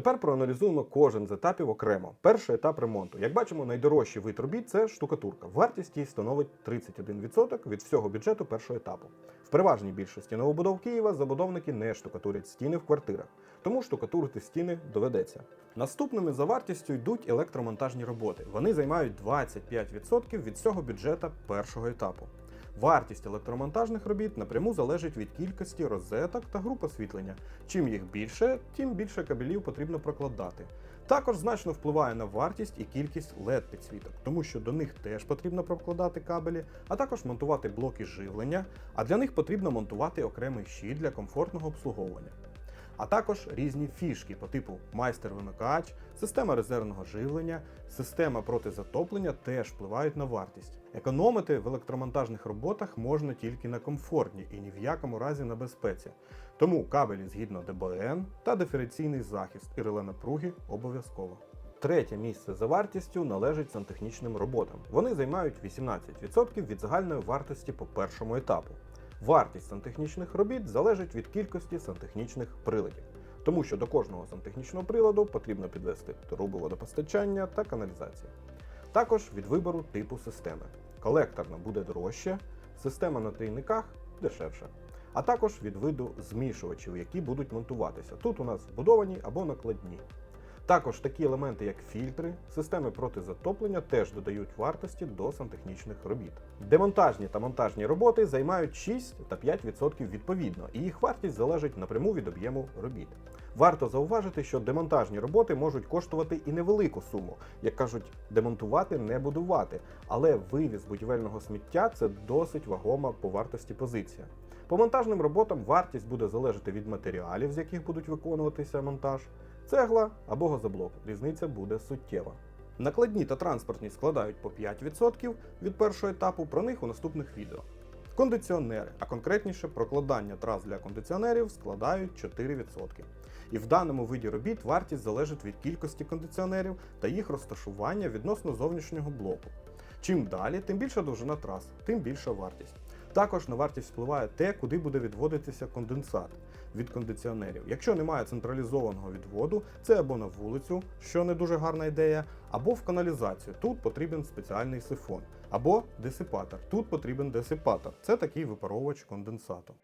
Тепер проаналізуємо кожен з етапів окремо. Перший етап ремонту. Як бачимо, найдорожчий вид робіт це штукатурка. Вартість її становить 31% від всього бюджету першого етапу. В переважній більшості новобудов Києва забудовники не штукатурять стіни в квартирах, тому штукатурити стіни доведеться. Наступними за вартістю йдуть електромонтажні роботи. Вони займають 25% від всього бюджета першого етапу. Вартість електромонтажних робіт напряму залежить від кількості розеток та груп освітлення. Чим їх більше, тим більше кабелів потрібно прокладати. Також значно впливає на вартість і кількість led підсвіток, тому що до них теж потрібно прокладати кабелі, а також монтувати блоки живлення, а для них потрібно монтувати окремий щит для комфортного обслуговування. А також різні фішки по типу майстер-вимикач, система резервного живлення, система протизатоплення теж впливають на вартість. Економити в електромонтажних роботах можна тільки на комфортні і ні в якому разі на безпеці. Тому кабелі згідно ДБН та диференційний захист і реле напруги обов'язково. Третє місце за вартістю належить сантехнічним роботам. Вони займають 18% від загальної вартості по першому етапу. Вартість сантехнічних робіт залежить від кількості сантехнічних приладів, тому що до кожного сантехнічного приладу потрібно підвести труби водопостачання та каналізації. Також від вибору типу системи. Колекторна буде дорожче, система на трійниках дешевше. А також від виду змішувачів, які будуть монтуватися. Тут у нас вбудовані або накладні. Також такі елементи, як фільтри, системи протизатоплення, теж додають вартості до сантехнічних робіт. Демонтажні та монтажні роботи займають 6 та 5% відповідно, і їх вартість залежить напряму від об'єму робіт. Варто зауважити, що демонтажні роботи можуть коштувати і невелику суму, як кажуть, демонтувати не будувати, але вивіз будівельного сміття це досить вагома по вартості позиція. По монтажним роботам вартість буде залежати від матеріалів, з яких будуть виконуватися монтаж, цегла або газоблок. Різниця буде суттєва. Накладні та транспортні складають по 5% від першого етапу, про них у наступних відео. Кондиціонери, а конкретніше прокладання трас для кондиціонерів складають 4%. І в даному виді робіт вартість залежить від кількості кондиціонерів та їх розташування відносно зовнішнього блоку. Чим далі, тим більша довжина трас, тим більша вартість. Також на вартість впливає те, куди буде відводитися конденсат від кондиціонерів. Якщо немає централізованого відводу, це або на вулицю, що не дуже гарна ідея, або в каналізацію. Тут потрібен спеціальний сифон, або дисипатор. Тут потрібен дисипатор. Це такий випаровувач конденсату.